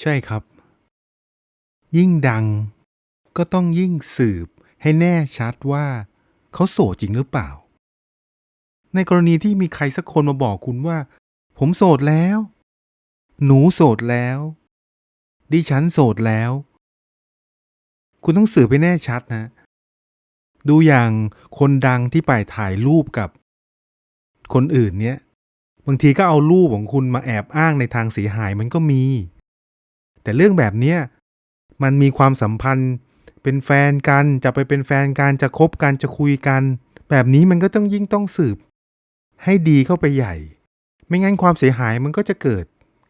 ใช่ครับ ยิ่งดังก็ต้องยิ่งสืบให้แน่ชัดว่า เขาโสดจริงหรือเปล่า ในกรณีที่มีใครสักคนมาบอกคุณว่า ผมโสดแล้ว หนูโสดแล้ว ดิฉันโสดแล้ว คุณต้องสืบให้แน่ชัดนะ ดูอย่างคนดังที่ไปถ่ายรูปกับคนอื่นเนี่ยบางทีก็เอารูปของคุณมาแอบอ้างในทางเสียหายมันก็มี แต่เรื่องแบบเนี้ยมันมีความสัมพันธ์ เป็นแฟนกันจะไปเป็นแฟนกันจะคบกันจะคุยกัน แบบนี้มันก็ต้องยิ่งต้องสืบ ให้ดีเข้าไปใหญ่ ไม่งั้นความเสียหายมันก็จะเกิด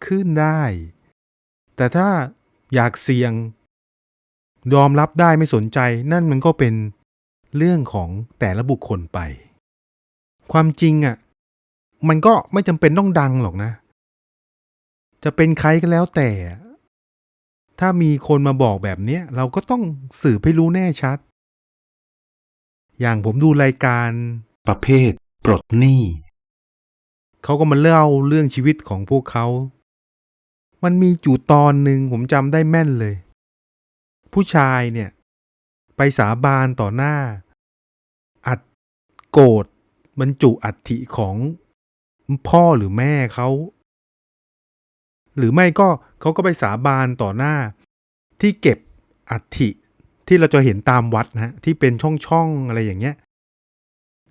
ขึ้นได้ แต่ถ้าอยากเสี่ยง ยอมรับได้ไม่สนใจนั่นมันก็เป็นเรื่องของแต่ละบุคคลไป ความจริงอะ่ะ มันก็ไม่จำเป็นต้องดังหรอกนะ จะเป็นใครก็แล้วแต่ ถ้ามีคนมาบอกแบบเนี้ยเราก็ต้องสืบให้รู้แน่ชัด อย่างผมดูรายการ ประเภท ปลดหนี้เขาก็มาเล่าเรื่องชีวิตของพวกเขา มันมีจู่ตอนหนึ่งผมจำได้แม่นเลย ผู้ชายเนี่ย ไปสาบานต่อหน้า อัดโกรธบรรจุอัฐิของพ่อหรือแม่เขา หรือไม่ก็เขาก็ไปสาบานต่อหน้า ที่เก็บอัฐิที่เราจะเห็นตามวัดนะฮะที่เป็นช่องๆอะไรอย่างเงี้ย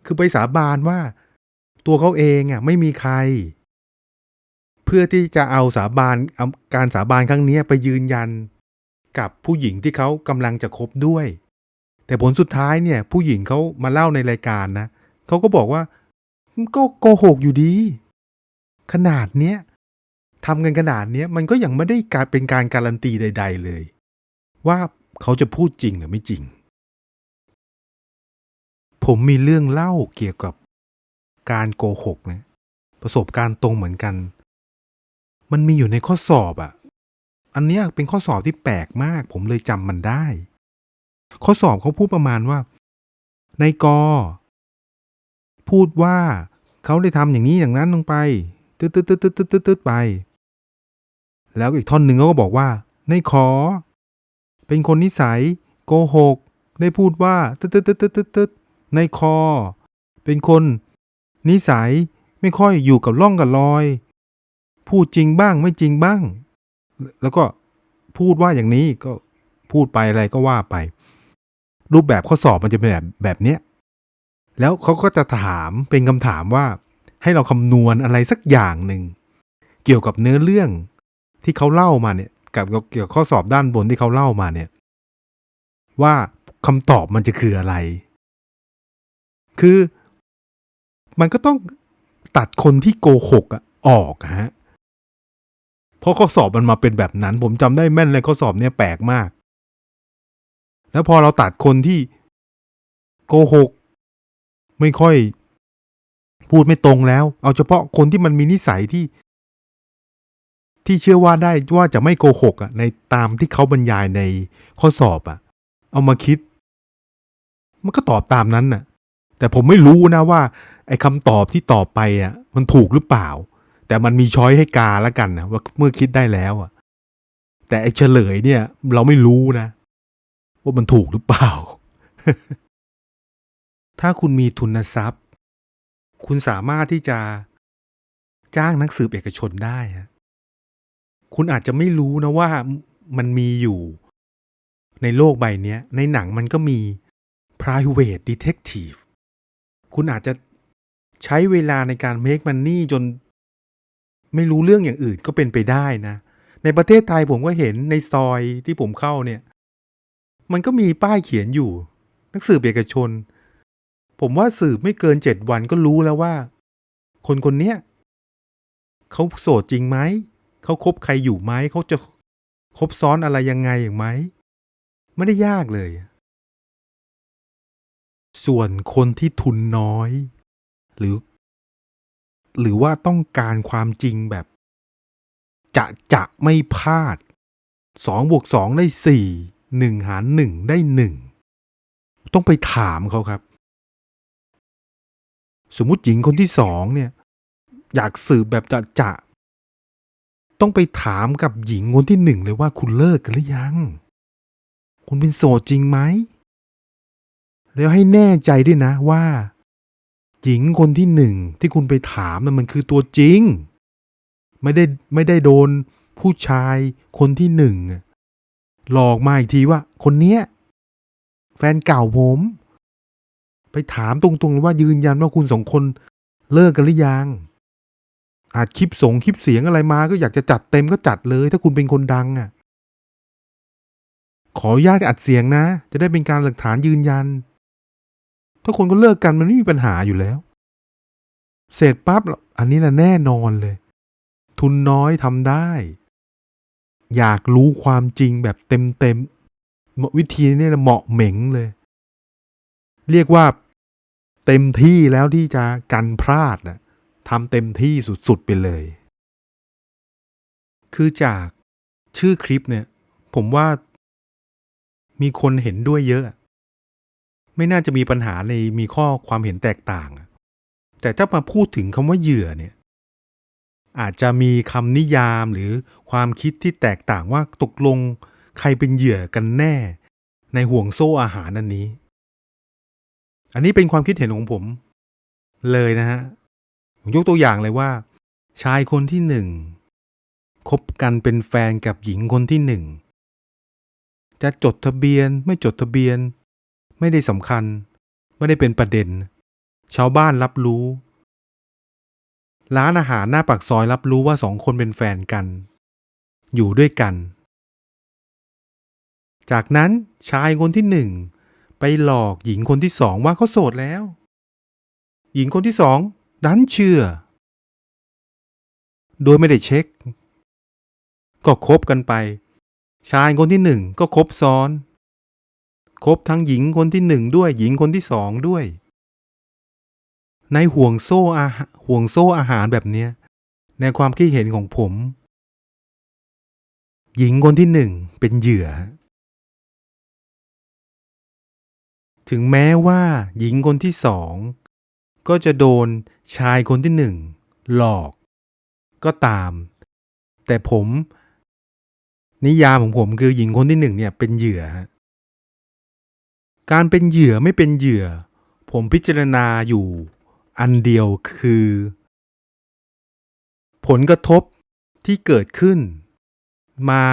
คือไปสาบานว่าตัวเขาเองอะไม่มีใคร เพื่อที่จะเอาสาบานเอาการสาบานครั้งนี้ไปยืนยันกับผู้หญิงที่เขากำลังจะคบด้วย แต่ผลสุดท้ายเนี่ย ผู้หญิงเขามาเล่าในรายการนะเขาก็บอกว่าก็โกหกอยู่ดี ขนาดเนี้ย ทำกันขนาดนี้มันก็ยังไม่ได้การเป็นการการันตีใด ๆ เลย ว่าเขาจะพูดจริงหรือไม่จริง ผมมีเรื่องเล่าเกี่ยวกับการโกหกนะประสบการณ์ตรงเหมือนกัน มันมีอยู่ในข้อสอบอะ่ะ อันนี้เป็นข้อสอบที่แปลกมาก ผมเลยจำมันได้ ข้อสอบเขาพูดประมาณว่า ในกอ พูดว่าเขาได้ทำอย่างนี้อย่างนั้นลงไปตืดตืดตืดตืดตืดตืดไป แล้วอีกท่อนหนึ่งเขาก็บอกว่าในขอ เป็นคนนิสัย โกหก ได้พูดว่าตืดตืดตืดตืดตืดตืดในคอ เป็นคน นิสัยไม่ค่อยอยู่กับร่องกับรอย พูดจริงบ้างไม่จริงบ้าง แล้วก็พูดว่าอย่างนี้ก็พูดไปอะไรก็ว่าไป รูปแบบข้อสอบมันจะเป็นแบบแบบเนี้ยแล้วเขาก็จะถามเป็นคำถามว่า ให้เราคำนวณอะไรสักอย่างหนึ่ง เกี่ยวกับเนื้อเรื่อง ที่เขาเล่ามาเนี่ยกับเกี่ยวกับข้อสอบด้านบนที่เขาเล่ามาเนี่ย ว่าคำตอบมันจะคืออะไร คือมันก็ต้องตัดคนที่โกหกอะออกฮะเพราะข้อสอบมันมาเป็นแบบนั้น ผมจำได้แม่นเลยข้อสอบเนี่ยแปลกมาก แล้วพอเราตัดคนที่โกหก ไม่ค่อย พูดไม่ตรงแล้ว เอาเฉพาะคนที่มันมีนิสัยที่ ที่เชื่อว่าได้ว่าจะไม่โกหกอะในตามที่เขาบรรยายในข้อสอบอะ เอามาคิด มันก็ตอบตามนั้นน่ะ แต่ผมไม่รู้นะว่า ไอ้คำตอบที่ตอบไปอะ มันถูกหรือเปล่า แต่มันมีช้อยให้กาแล้วกันนะว่าเมื่อคิดได้แล้วอะ แต่ไอ้เฉลยเนี่ย เราไม่รู้นะ ว่ามันถูกหรือเปล่า ถ้าคุณมีทุนทรัพย์ คุณสามารถที่จะจ้างนักสืบเอกชนได้ฮะ คุณอาจจะไม่รู้นะว่ามันมีอยู่ ในโลกใบนี้ในหนังมันก็มี private detective คุณอาจจะใช้เวลาในการ make money จน ไม่รู้เรื่องอย่างอื่นก็เป็นไปได้นะ ในประเทศไทยผมก็เห็นในซอยที่ผมเข้าเนี่ย มันก็มีป้ายเขียนอยู่ นักสืบเอกชน ผมว่าสืบไม่เกินเจ็ดวันก็รู้แล้วว่า คนคนเนี้ยเขาโสดจริงไหม เขาคบใครอยู่ไหมเขาจะคบซ้อนอะไรยังไงอย่างไหมไม่ได้ยากเลย ส่วนคนที่ทุนน้อย หรือ หรือว่าต้องการความจริงแบบ จะจะไม่พลาดสองบวกสองได้สี่หนึ่งหารหนึ่งได้หนึ่งต้องไปถามเขาครับ สมมุติหญิงคนที่สองเนี่ย อยากสืบแบบจะจะ ต้องไปถามกับหญิงคนที่หนึ่งเลยว่าคุณเลิกกันหรือยัง คุณเป็นโสดจริงไหม แล้วให้แน่ใจด้วยนะว่า หญิงคนที่หนึ่งที่คุณไปถามนั้นมันคือตัวจริง ไม่ได้ไม่ได้โดนผู้ชายคนที่หนึ่งหลอกมาอีกทีว่า คนเนี้ย แฟนเก่าผม ไปถามตรงๆเลยว่ายืนยันว่าคุณสองคนเลิกกันหรือยัง อาจคลิปส่งคลิปเสียงอะไรมาก็อยากจะจัดเต็มก็จัดเลย ถ้าคุณเป็นคนดังอะ ขออนุญาตอัดเสียงนะ จะได้เป็นการหลักฐานยืนยัน ถ้าคนก็เลิกกันมันไม่มีปัญหาอยู่แล้ว เสร็จปั๊บอันนี้นะแน่นอนเลย ทุนน้อยทำได้ อยากรู้ความจริงแบบเต็มเต็มๆวิธีนี้นะเหมาะเหม็งเลย เรียกว่าเต็มที่แล้วที่จะกันพลาดนะ ทำเต็มที่สุดๆไปเลย คือจากชื่อคลิปเนี่ย ผมว่ามีคนเห็นด้วยเยอะ ไม่น่าจะมีปัญหาในมีข้อความเห็นแตกต่าง แต่ถ้ามาพูดถึงคำว่าเหยื่อเนี่ย อาจจะมีคำนิยามหรือความคิดที่แตกต่างว่าตกลงใครเป็นเหยื่อกันแน่ ในห่วงโซ่อาหารอันนี้ อันนี้เป็นความคิดเห็นของผม เลยนะฮะ ผมยกตัวอย่างเลยว่า ชายคนที่หนึ่งคบกันเป็นแฟนกับหญิงคนที่หนึ่งจะจดทะเบียนไม่จดทะเบียน ไม่ได้สำคัญ ไม่ได้เป็นประเด็น ชาวบ้านรับรู้ ร้านอาหารหน้าปากซอยรับรู้ว่าสองคนเป็นแฟนกัน อยู่ด้วยกัน จากนั้นชายคนที่หนึ่งไปหลอกหญิงคนที่สองว่าเขาโสดแล้ว หญิงคนที่สอง ดันเชื่อ โดยไม่ได้เช็ค ก็คบกันไป ชายคนที่หนึ่งก็คบซ้อน คบทั้งหญิงคนที่หนึ่งด้วยหญิงคนที่สองด้วย ในห่วงโซ่อาหาห่วงโซ่อาหารแบบเนี้ย ในความคิดเห็นของผม หญิงคนที่หนึ่งเป็นเหยื่อ ถึงแม้ว่าหญิงคนที่สอง ก็จะโดนชายคนที่หนึ่งหลอก ก็ตาม แต่ผม นิยามของผมคือหญิงคนที่หนึ่งเนี่ยเป็นเหยื่อ การเป็นเหยื่อไม่เป็นเหยื่อ ผมพิจารณาอยู่อันเดียวคือ ผลกระทบที่เกิดขึ้น มา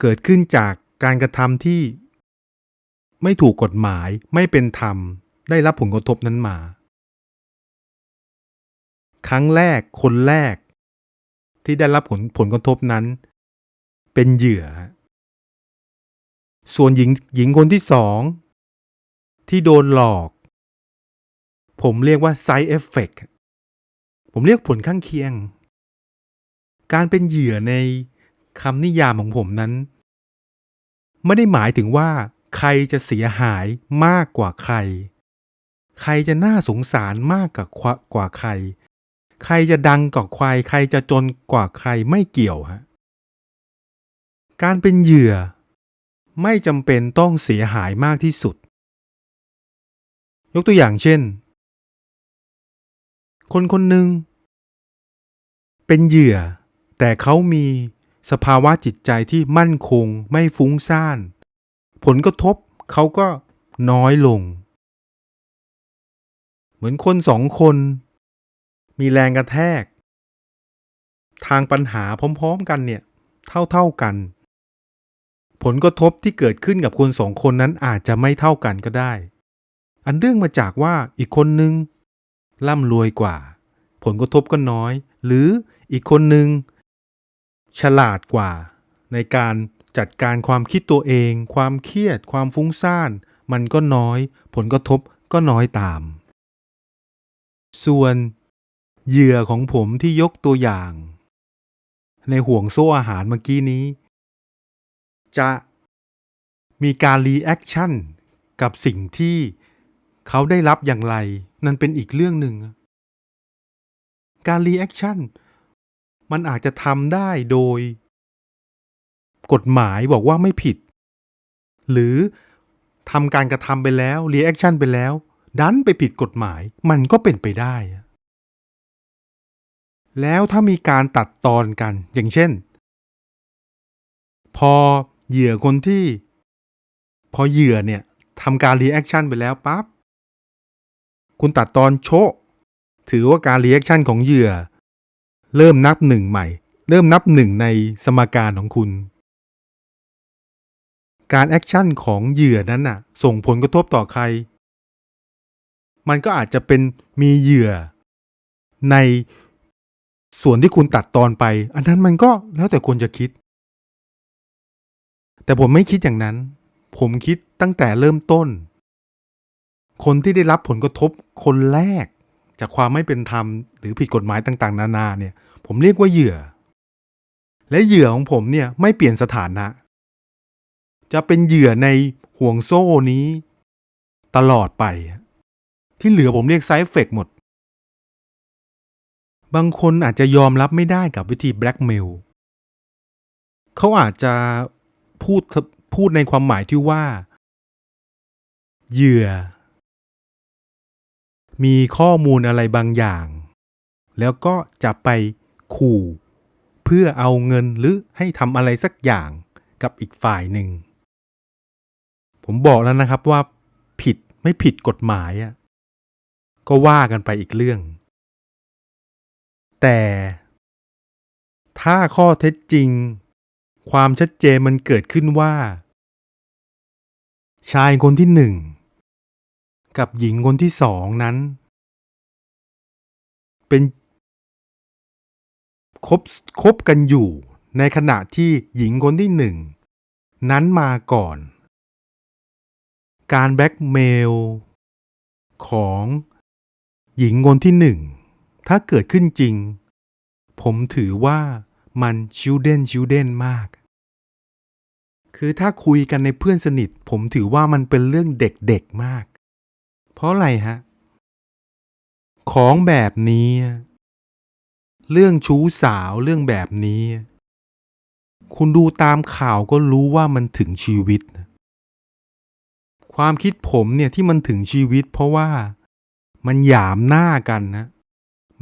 เกิดขึ้นจากการกระทำที่ไม่ถูกกฎหมายไม่เป็นธรรม ได้รับผลกระทบนั้นมา ครั้งแรกคนแรก ที่ได้รับผลผลกระทบนั้น เป็นเหยื่อ ส่วนหญิงหญิงคนที่สอง ที่โดนหลอก ผมเรียกว่า side effect ผมเรียกผลข้างเคียง การเป็นเหยื่อในคำนิยามของผมนั้น ไม่ได้หมายถึงว่า ใครจะเสียหายมากกว่าใคร ใครจะน่าสงสารมากกว่ากว่าใคร ใครจะดังกว่าใครใครจะจนกว่าใครไม่เกี่ยวฮะการเป็นเหยื่อ ไม่จำเป็นต้องเสียหายมากที่สุด ยกตัวอย่างเช่น คนคนหนึ่งเป็นเหยื่อ แต่เขามีสภาวะจิตใจที่มั่นคงไม่ฟุ้งซ่าน ผลกระทบเขาก็น้อยลง เหมือนคนสองคน มีแรงกระแทก ทางปัญหาพร้อมๆกันเนี่ยเท่าๆกัน ผลกระทบที่เกิดขึ้นกับคนสองคนนั้นอาจจะไม่เท่ากันก็ได้ อันเรื่องมาจากว่าอีกคนนึงร่ำรวยกว่า ผลกระทบก็น้อย หรืออีกคนนึงฉลาดกว่า ในการจัดการความคิดตัวเอง ความเครียด ความฟุ้งซ่าน มันก็น้อย ผลกระทบก็น้อยตาม ส่วน เหยื่อของผมที่ยกตัวอย่าง ในห่วงโซ่อาหารเมื่อกี้นี้ จะมีการรีแอคชั่นกับสิ่งที่เขาได้รับอย่างไร นั่นเป็นอีกเรื่องหนึ่ง การรีแอคชั่นมันอาจจะทำได้โดย กฎหมายบอกว่าไม่ผิด หรือทำการกระทำไปแล้วรีแอคชั่นไปแล้ว ดันไปผิดกฎหมายมันก็เป็นไปได้ แล้วถ้ามีการตัดตอนกัน อย่างเช่น พอเหยื่อคนที่ พอเหยื่อเนี่ยทำการรีแอคชั่นไปแล้วปั๊บคุณตัดตอนโชะถือว่าการรีแอคชั่นของเหยื่อ เริ่มนับหนึ่งใหม่ เริ่มนับหนึ่งในสมการของคุณ การแอคชั่นของเหยื่อนั้นน่ะ ส่งผลกระทบต่อใคร มันก็อาจจะเป็นมีเหยื่อใน ส่วนที่คุณตัดตอนไป อันนั้นมันก็แล้วแต่คนจะคิด แต่ผมไม่คิดอย่างนั้น ผมคิดตั้งแต่เริ่มต้น คนที่ได้รับผลกระทบคนแรก จากความไม่เป็นธรรม หรือผิดกฎหมายต่างๆ นานาเนี่ย ผมเรียกว่าเหยื่อ และเหยื่อของผมเนี่ยไม่เปลี่ยนสถานะ จะเป็นเหยื่อในห่วงโซ่นี้ ตลอดไป ที่เหลือผมเรียกไซเฟกหมด บางคนอาจจะยอมรับไม่ได้กับวิธีแบล็กเมลเขาอาจจะพูดพูดในความหมายที่ว่า เหยื่อ มีข้อมูลอะไรบางอย่าง แล้วก็จะไปขู่ เพื่อเอาเงินหรือให้ทำอะไรสักอย่างกับอีกฝ่ายหนึ่ง ผมบอกแล้วนะครับว่า ผิดไม่ผิดกฎหมายอะก็ว่ากันไปอีกเรื่อง แต่ ถ้าข้อเท็จจริง ความชัดเจนมันเกิดขึ้นว่า ชายคนที่หนึ่ง กับหญิงคนที่สองนั้น เป็นคบคบกันอยู่ในขณะที่หญิงคนที่หนึ่ง นั้นมาก่อน การแบล็กเมล ของหญิงคนที่หนึ่ง ถ้าเกิดขึ้นจริง ผมถือว่ามันชิวเด่นชิวเด่นมาก คือถ้าคุยกันในเพื่อนสนิท ผมถือว่ามันเป็นเรื่องเด็กๆมาก เพราะอะไรฮะ ของแบบนี้ เรื่องชู้สาวเรื่องแบบนี้ คุณดูตามข่าวก็รู้ว่ามันถึงชีวิต ความคิดผมเนี่ยที่มันถึงชีวิต เพราะว่ามันหยามหน้ากันนะ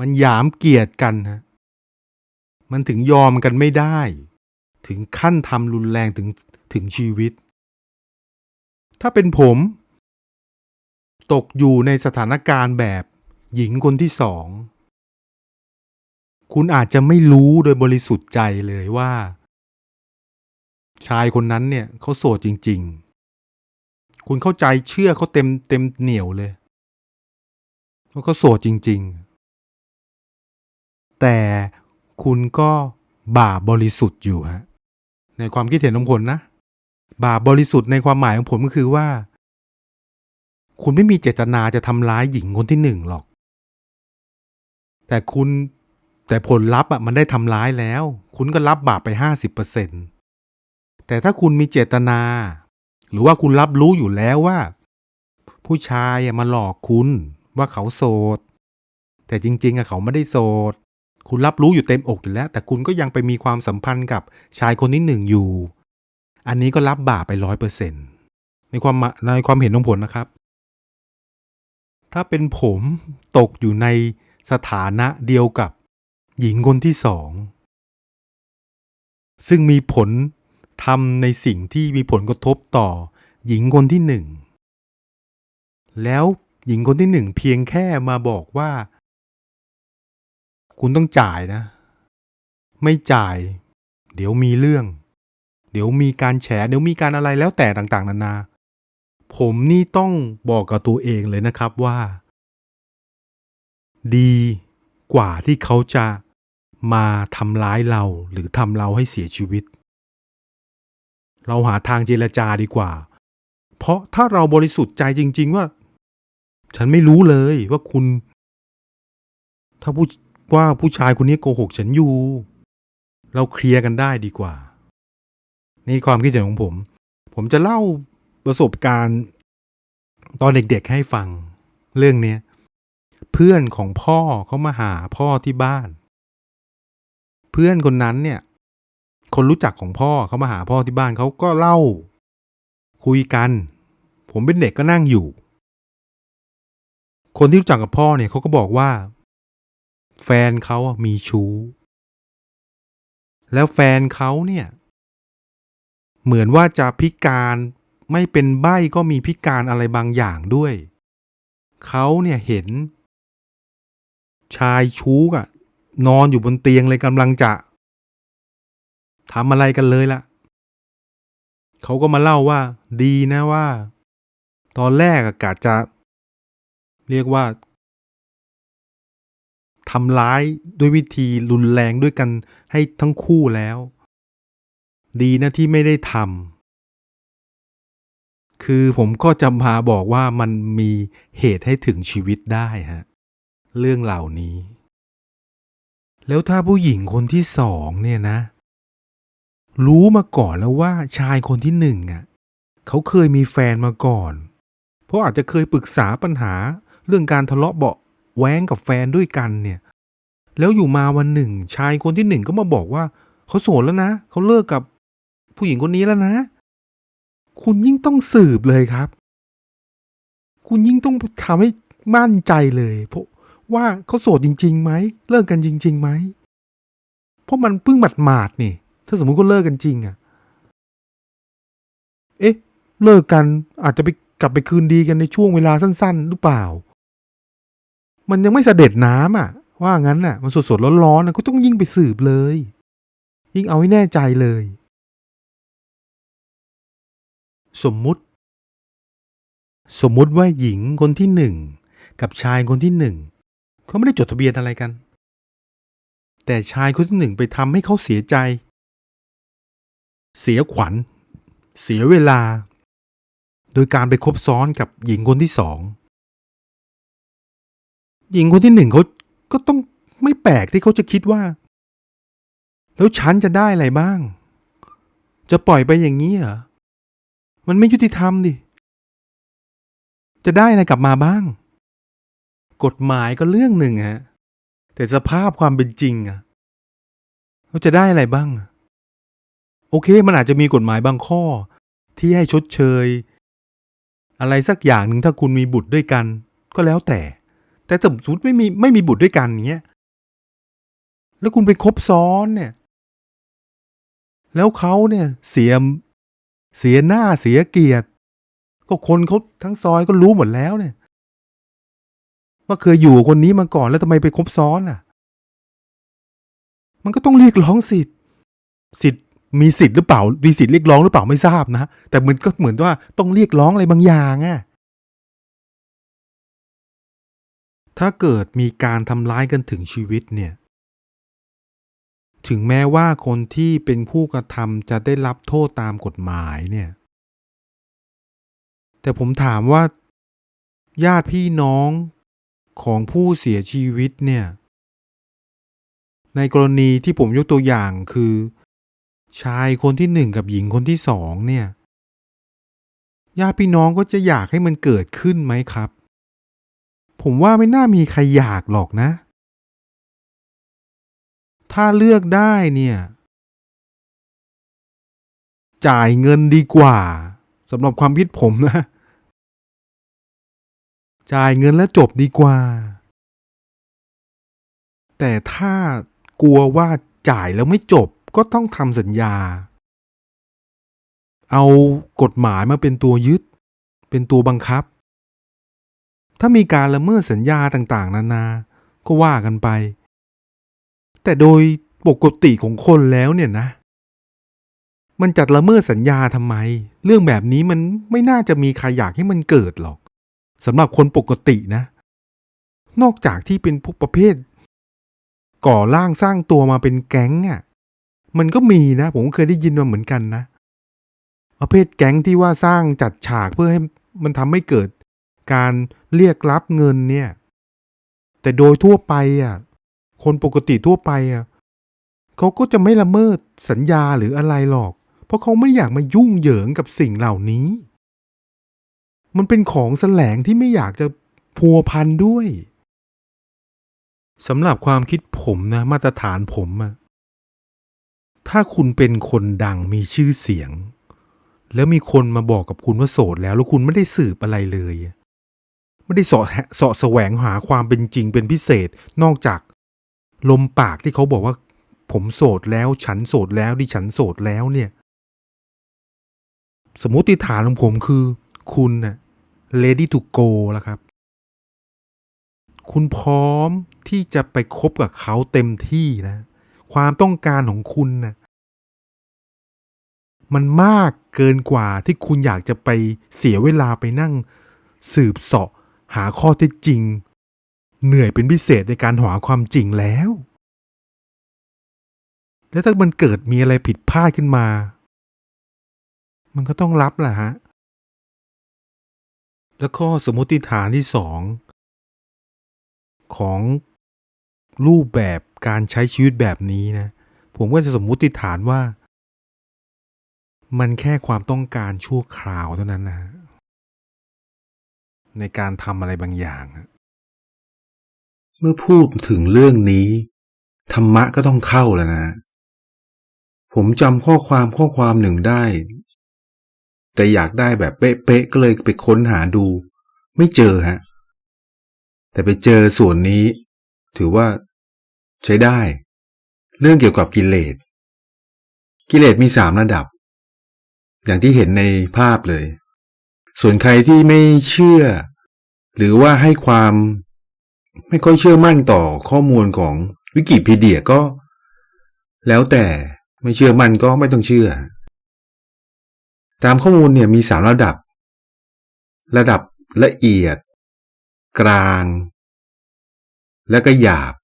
มันหยามเกียรติกันนะมันถึงยอมกันไม่ได้ ถึงขั้นทำรุนแรงถึงถึงชีวิต ถ้าเป็นผม ตกอยู่ในสถานการณ์แบบหญิงคนที่สอง คุณอาจจะไม่รู้โดยบริสุทธิ์ใจเลยว่า ชายคนนั้นเนี่ยเขาโสดจริง ๆ คุณเข้าใจเชื่อเขาเต็มเต็มเหนียวเลยว่าเขาโสดจริง ๆ แต่คุณก็บาปบริสุทธิ์อยู่ฮะในความคิดเห็นของผมนะ บาปบริสุทธิ์ในความหมายของผมก็คือว่า คุณไม่มีเจตนาจะทำร้ายหญิงคนที่หนึ่งหรอก แต่คุณแต่ผลลัพธ์อะมันได้ทำร้ายแล้ว คุณก็รับบาปไปห้าสิบเปอร์เซ็นแต่ถ้าคุณมีเจตนา หรือว่าคุณรับรู้อยู่แล้วว่า ผู้ชายอะมาหลอกคุณว่าเขาโสด แต่จริง ๆอะเขาไม่ได้โสด คุณรับรู้อยู่เต็มอกอยู่แล้ว แต่คุณก็ยังไปมีความสัมพันธ์กับชายคนที่หนึ่งอยู่ อันนี้ก็รับบาปไปร้อยเปอร์เซ็นต์ในความในความเห็นของผมนะครับ ถ้าเป็นผมตกอยู่ในสถานะเดียวกับหญิงคนที่สอง ซึ่งมีผลทำในสิ่งที่มีผลกระทบต่อหญิงคนที่หนึ่ง แล้วหญิงคนที่หนึ่งเพียงแค่มาบอกว่า คุณต้องจ่ายนะ ไม่จ่าย เดี๋ยวมีเรื่อง เดี๋ยวมีการแฉ เดี๋ยวมีการอะไรแล้วแต่ต่างๆ นานา ผมนี่ต้องบอกกับตัวเองเลยนะครับว่า ดีกว่าที่เขาจะมาทำร้ายเราหรือทำเราให้เสียชีวิต เราหาทางเจรจาดีกว่า เพราะถ้าเราบริสุทธิ์ใจจริง ๆ ว่า ฉันไม่รู้เลยว่าคุณ ถ้าผู้ ว่าผู้ชายคนนี้โกหกฉันอยู่ เราเคลียร์กันได้ดีกว่า นี่ความคิดเห็นของผม ผมจะเล่าประสบการณ์ ตอนเด็กๆให้ฟังเรื่องเนี้ยเพื่อนของพ่อเขามาหาพ่อที่บ้าน เพื่อนคนนั้นเนี่ย คนรู้จักของพ่อเขามาหาพ่อที่บ้านเขาก็เล่า คุยกัน ผมเป็นเด็กก็นั่งอยู่ คนที่รู้จักกับพ่อเนี่ยเขาก็บอกว่า แฟนเขาอะมีชู้ แล้วแฟนเขาเนี่ย เหมือนว่าจะพิการไม่เป็นใบ้ก็มีพิการอะไรบางอย่างด้วย เขาเนี่ยเห็น ชายชู้อะนอนอยู่บนเตียงเลยกำลังจะทำอะไรกันเลยล่ะ เขาก็มาเล่าว่า ดีนะว่า ตอนแรกอะกะจะ เรียกว่า ทำร้ายด้วยวิธีรุนแรงด้วยกันให้ทั้งคู่แล้ว ดีนะที่ไม่ได้ทำคือผมก็จะมาบอกว่ามันมีเหตุให้ถึงชีวิตได้ฮะเรื่องเหล่านี้ แล้วถ้าผู้หญิงคนที่สองเนี่ยนะ รู้มาก่อนแล้วว่าชายคนที่หนึ่งอะเขาเคยมีแฟนมาก่อน เพราะอาจจะเคยปรึกษาปัญหาเรื่องการทะเลาะเบาะ แว้งกับแฟนด้วยกันเนี่ย แล้วอยู่มาวันหนึ่ง ชายคนที่หนึ่งก็มาบอกว่าเขาโสดแล้วนะเขาเลิกกับผู้หญิงคนนี้แล้วนะ คุณยิ่งต้องสืบเลยครับ คุณยิ่งต้องทำให้มั่นใจเลยเพราะว่าเขาโสดจริงๆไหมเลิกกันจริงๆไหมเพราะมันเพิ่งหมัดหมาดนี่ ถ้าสมมุติเขาเลิกกันจริงอะเอ๊ะ เลิกกันอาจจะไปกลับไปคืนดีกันในช่วงเวลาสั้น ๆ หรือเปล่า มันยังไม่เสด็จน้ำอะ ว่างั้นน่ะ มันสดๆร้อนๆนะก็ต้องยิ่งไปสืบเลย ยิ่งเอาให้แน่ใจเลย สมมุติ สมมุติว่าหญิงคนที่หนึ่งกับชายคนที่หนึ่งเขาไม่ได้จดทะเบียนอะไรกัน แต่ชายคนที่หนึ่งไปทำให้เขาเสียใจ เสียขวัญ เสียเวลา โดยการไปคบซ้อนกับหญิงคนที่สอง หญิงคนที่หนึ่งเขาก็ต้องไม่แปลกที่เขาจะคิดว่า แล้วฉันจะได้อะไรบ้าง จะปล่อยไปอย่างนี้เหรอ มันไม่ยุติธรรมดิ จะได้อะไรกลับมาบ้าง กฎหมายก็เรื่องหนึ่งฮะ แต่สภาพความเป็นจริงอะเขาจะได้อะไรบ้าง โอเค มันอาจจะมีกฎหมายบางข้อ ที่ให้ชดเชย อะไรสักอย่างหนึ่งถ้าคุณมีบุตรด้วยกัน ก็แล้วแต่ แต่สมมติไม่มีไม่มีบุตรด้วยกันเนี้ย แล้วคุณไปคบซ้อนเนี่ย แล้วเขาเนี่ยเสียม เสียหน้าเสียเกียรติ ก็คนเขาทั้งซอยก็รู้หมดแล้วเนี่ย ว่าเคยอยู่คนนี้มาก่อนแล้วทำไมไปคบซ้อนอะ มันก็ต้องเรียกร้องสิทธิ์สิทธิ์มีสิทธิ์หรือเปล่ามีสิทธิ์เรียกร้องหรือเปล่าไม่ทราบนะ แต่มันก็เหมือนว่าต้องเรียกร้องอะไรบางอย่างอะ ถ้าเกิดมีการทำร้ายกันถึงชีวิตเนี่ยถึงแม้ว่าคนที่เป็นผู้กระทำจะได้รับโทษตามกฎหมายเนี่ย แต่ผมถามว่า ญาติพี่น้องของผู้เสียชีวิตเนี่ย ในกรณีที่ผมยกตัวอย่างคือ ชายคนที่หนึ่งกับหญิงคนที่สองเนี่ย ญาติพี่น้องก็จะอยากให้มันเกิดขึ้นไหมครับ ผมว่าไม่น่ามีใครอยากหรอกนะ ถ้าเลือกได้เนี่ย จ่ายเงินดีกว่าสำหรับความคิดผมนะ จ่ายเงินแล้วจบดีกว่า แต่ถ้ากลัวว่าจ่ายแล้วไม่จบก็ต้องทำสัญญา เอากฎหมายมาเป็นตัวยึด เป็นตัวบังคับ ถ้ามีการละเมิดสัญญาต่างๆ นานา ก็ว่ากันไป แต่โดยปกติของคนแล้วเนี่ยนะ มันจัดละเมิดสัญญาทำไม เรื่องแบบนี้มันไม่น่าจะมีใครอยากให้มันเกิดหรอกสำหรับคนปกตินะ นอกจากที่เป็นพวกประเภท ก่อร่างสร้างตัวมาเป็นแก๊งอะ่ะ มันก็มีนะ ผมเคยได้ยินมาเหมือนกันนะประเภทแก๊งที่ว่าสร้างจัดฉากเพื่อให้มันทำให้เกิด การเรียกรับเงินเนี่ย แต่โดยทั่วไปอะ คนปกติทั่วไปอะเขาก็จะไม่ละเมิดสัญญาหรืออะไรหรอก เพราะเขาไม่อยากมายุ่งเหยิงกับสิ่งเหล่านี้ มันเป็นของแสลงที่ไม่อยากจะพัวพันด้วยสำหรับความคิดผมนะมาตรฐานผมอะถ้าคุณเป็นคนดังมีชื่อเสียง แล้วมีคนมาบอกกับคุณว่าโสดแล้ว แล้วคุณไม่ได้สืบอะไรเลยอะ ไม่ได้เสาะแหะเสาะแสวงหาความเป็นจริงเป็นพิเศษ นอกจากลมปากที่เขาบอกว่า ผมโสดแล้ว ฉันโสดแล้วดิฉันโสดแล้วเนี่ย สมมติฐานของผมคือ คุณน่ะ ready to go แล้วครับ คุณพร้อมที่จะไปคบกับเขาเต็มที่นะ ความต้องการของคุณน่ะมันมากเกินกว่าที่คุณอยากจะไปเสียเวลาไปนั่งสืบเสาะ หาข้อเท็จจริง เหนื่อยเป็นพิเศษในการหาความจริงแล้ว แล้วถ้ามันเกิดมีอะไรผิดพลาดขึ้นมา มันก็ต้องรับแหละฮะ แล้วก็สมมติฐานที่สองของรูปแบบการใช้ชีวิตแบบนี้นะ ผมก็จะสมมุติฐานว่า มันแค่ความต้องการชั่วคราวเท่านั้นนะ ในการทำอะไรบางอย่าง เมื่อพูดถึงเรื่องนี้ ธรรมะก็ต้องเข้าแล้วนะ ผมจำข้อความข้อความหนึ่งได้ แต่อยากได้แบบเป๊ะๆก็เลยไปค้นหาดู ไม่เจอฮะ แต่ไปเจอส่วนนี้ ถือว่าใช้ได้ เรื่องเกี่ยวกับกิเลส กิเลสมีสามระดับ อย่างที่เห็นในภาพเลย ส่วนใครที่ไม่เชื่อ หรือว่าให้ความไม่ค่อยเชื่อมั่นต่อข้อมูลของวิกิพีเดียก็ แล้วแต่ไม่เชื่อมั่นก็ไม่ต้องเชื่อ ตามข้อมูลเนี่ยมีสามระดับ ระดับละเอียด กลาง และก็หยาบ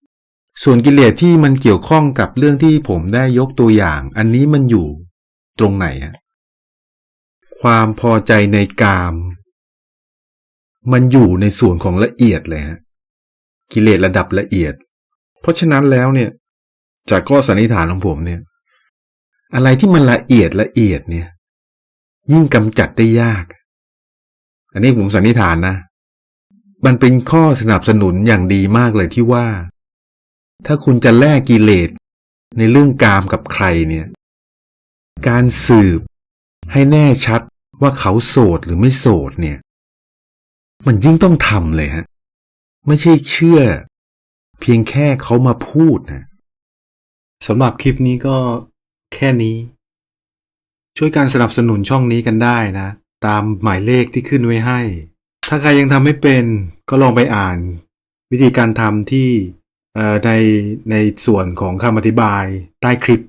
ส่วนกิเลสที่มันเกี่ยวข้องกับเรื่องที่ผมได้ยกตัวอย่าง อันนี้มันอยู่ตรงไหนฮะ ความพอใจในกาม มันอยู่ในส่วนของละเอียดเลยฮะกิเลสระดับละเอียด เพราะฉะนั้นแล้วเนี่ย จากข้อสันนิษฐานของผมเนี่ย อะไรที่มันละเอียดละเอียดเนี่ย ยิ่งกำจัดได้ยาก อันนี้ผมสันนิษฐานนะ มันเป็นข้อสนับสนุนอย่างดีมากเลยที่ว่า ถ้าคุณจะแลกกิเลสในเรื่องกามกับใครเนี่ย การสืบ ให้แน่ชัดว่าเขาโสดหรือไม่โสดเนี่ย มันยิ่งต้องทำเลยฮะ ไม่ใช่เชื่อ เพียงแค่เขามาพูดนะสำหรับคลิปนี้ก็แค่นี้ ช่วยการสนับสนุนช่องนี้กันได้นะ ตามหมายเลขที่ขึ้นไว้ให้ ถ้าใครยังทำไม่เป็นก็ลองไปอ่าน วิธีการทำที่ในในส่วนของคำอธิบายใต้คลิป